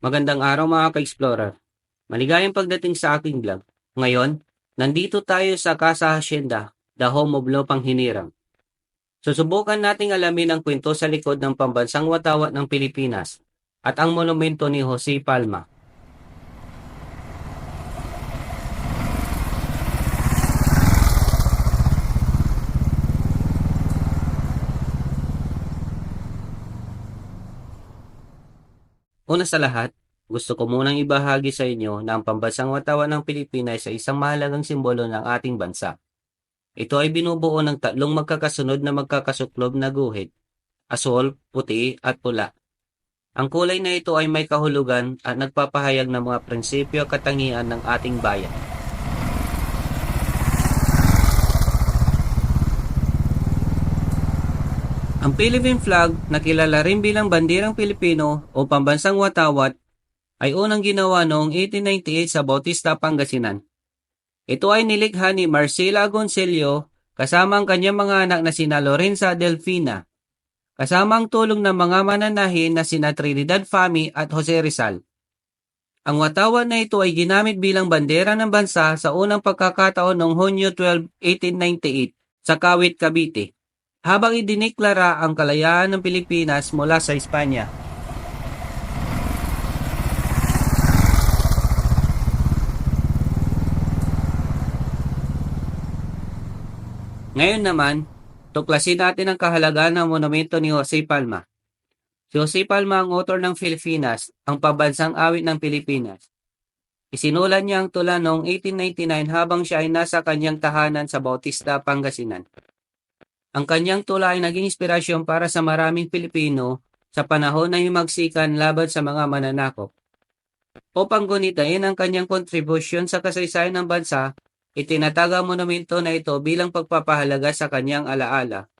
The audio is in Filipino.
Magandang araw mga ka-explorer. Maligayang pagdating sa aking vlog. Ngayon, nandito tayo sa Casa Hacienda, the home of Lopang Hinirang. Susubukan nating alamin ang kwento sa likod ng pambansang watawat ng Pilipinas at ang monumento ni Jose Palma. Una sa lahat, gusto ko munang ibahagi sa inyo na ang pambansang watawat ng Pilipinas ay isang mahalagang simbolo ng ating bansa. Ito ay binubuo ng tatlong magkakasunod na magkakasuklob na guhit, asol, puti at pula. Ang kulay na ito ay may kahulugan at nagpapahayag ng mga prinsipyo at katangian ng ating bayan. Ang Philippine flag na kilala rin bilang bandirang Pilipino o pambansang watawat ay unang ginawa noong 1898 sa Bautista, Pangasinan. Ito ay nilikha ni Marcela Goncelio kasama ang kanyang mga anak na sina Lorenza Delfina, kasama ang tulong ng mga mananahin na sina Trinidad Fami at Jose Rizal. Ang watawat na ito ay ginamit bilang bandera ng bansa sa unang pagkakataon noong Hunyo 12, 1898 sa Kawit, Cavite habang idiniklara ang kalayaan ng Pilipinas mula sa Espanya. Ngayon naman, tuklasin natin ang kahalagaan ng monumento ni Jose Palma. Si Jose Palma ang author ng Filipinas, ang pambansang awit ng Pilipinas. Isinulat niya ang tula noong 1899 habang siya ay nasa kanyang tahanan sa Bautista, Pangasinan. Ang kanyang tula ay naging inspirasyon para sa maraming Pilipino sa panahon na himagsikan laban sa mga mananakop. Upang gunitain ang kanyang kontribusyon sa kasaysayan ng bansa, itinatag ang monumento na ito bilang pagpapahalaga sa kanyang alaala.